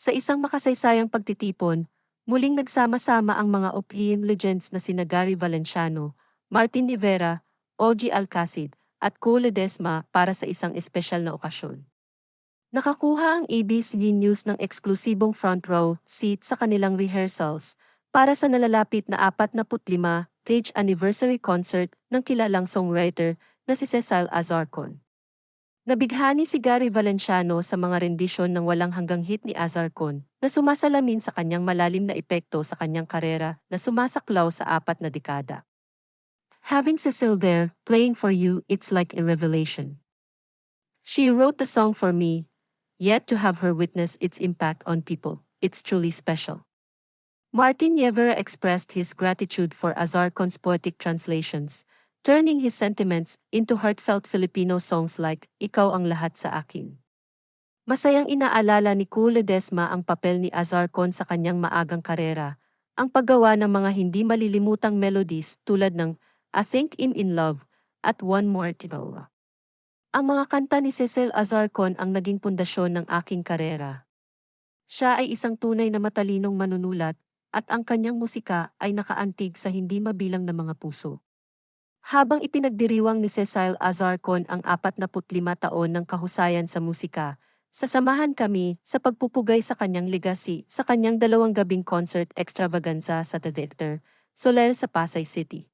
Sa isang makasaysayang pagtitipon, muling nagsama-sama ang mga opinion legends na sina Gary Valenciano, Martin Rivera, OG Alcacid, at Cole Ledesma para sa isang espesyal na okasyon. Nakakuha ang ABC News ng eksklusibong front row seat sa kanilang rehearsals para sa nalalapit na 45 th anniversary concert ng kilalang songwriter na si Cecil Azarcon. Nabighani si Gary Valenciano sa mga rendisyon ng walang hanggang hit ni Azarcon na sumasalamin sa kanyang malalim na epekto sa kanyang karera na sumasaklaw sa apat na dekada. Having Cecil there, playing for you, it's like a revelation. She wrote the song for me, yet to have her witness its impact on people, it's truly special. Martin Yevera expressed his gratitude for Azarcon's poetic translations, turning his sentiments into heartfelt Filipino songs like Ikaw ang lahat sa akin. Masayang inaalala ni Kule Desma ang papel ni Azarcon sa kanyang maagang karera, ang paggawa ng mga hindi malilimutang melodies tulad ng I Think I'm in Love at One More Tinoa. Ang mga kanta ni Cecil Azarcon ang naging pundasyon ng aking karera. Siya ay isang tunay na matalinong manunulat, at ang kanyang musika ay nakaantig sa hindi mabilang na mga puso. Habang ipinagdiriwang ni Cecil Azarcon ang 45 taon ng kahusayan sa musika, sasamahan kami sa pagpupugay sa kanyang legacy sa kanyang dalawang gabing concert extravaganza sa The Theater, Soler sa Pasay City.